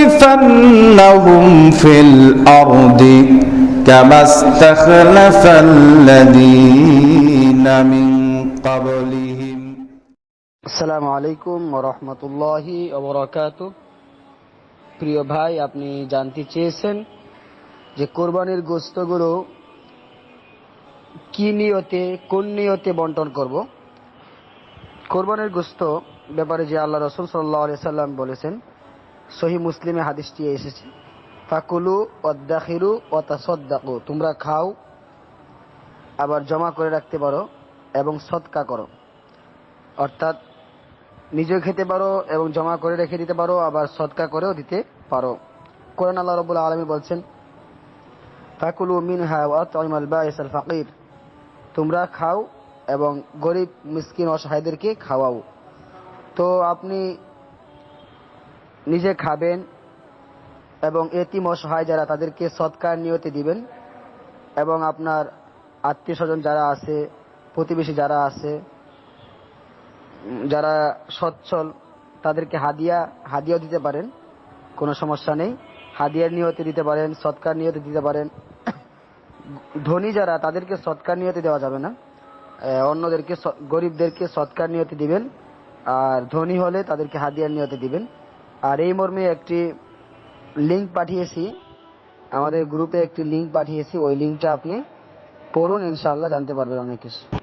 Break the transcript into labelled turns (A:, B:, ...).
A: ليستخلفنهم في الأرض كما استخلف الذين من قبلهم
B: আসসালামু আলাইকুম রহমতুল্লাহি ওবরাকাত প্রিয় ভাই আপনি জানতে চেয়েছেন যে কোরবানির গোস্তগুলো কি নিয়তে কোন নিয়তে বন্টন করব কোরবানির গোস্ত ব্যাপারে যে আল্লাহ রসুল সাল্লাহ সাল্লাম বলেছেন সহি মুসলিমে হাদিসটি এসেছে। ফাকুলু অদ্দাখিরু ও তাসদ্দাকু তোমরা খাও, আবার জমা করে রাখতে পারো এবং সৎকা করো। অর্থাৎ নিজেও খেতে পারো এবং জমা করে রেখে দিতে পারো, আবার সৎকা করেও দিতে পারো। কোরআন আল্লাহ রবুল আলমী বলছেন, ফাকুলু মিন ফাকির তোমরা খাও এবং গরিব, মিসকিন, অসহায়দেরকে খাওয়াও। তো আপনি নিজে খাবেন এবং এতিম অসহায় যারা, তাদেরকে সৎকার নিয়তে দিবেন এবং আপনার আত্মীয় স্বজন যারা আছে, প্রতিবেশী যারা আছে যারা সচ্ছল, তাদেরকে হাদিয়া, হাদিয়াও দিতে পারেন, কোনো সমস্যা নেই। হাদিয়ার নিয়তে দিতে পারেন, সৎকার নিয়তে দিতে পারেন। ধনী যারা, তাদেরকে সৎকার নিয়তে দেওয়া যাবে না। অন্যদেরকে গরিবদেরকে সৎকার নিয়তে দিবেন। আর ধনী হলে তাদেরকে হাদিয়ার নিয়তে দিবেন। আর এই মর্মে একটি লিঙ্ক পাঠিয়েছি। আমাদের গ্রুপে একটি লিঙ্ক পাঠিয়েছি। ওই লিঙ্কটা আপনি পড়ুন ইনশাল্লাহ জানতে পারবেন অনেক কিছু।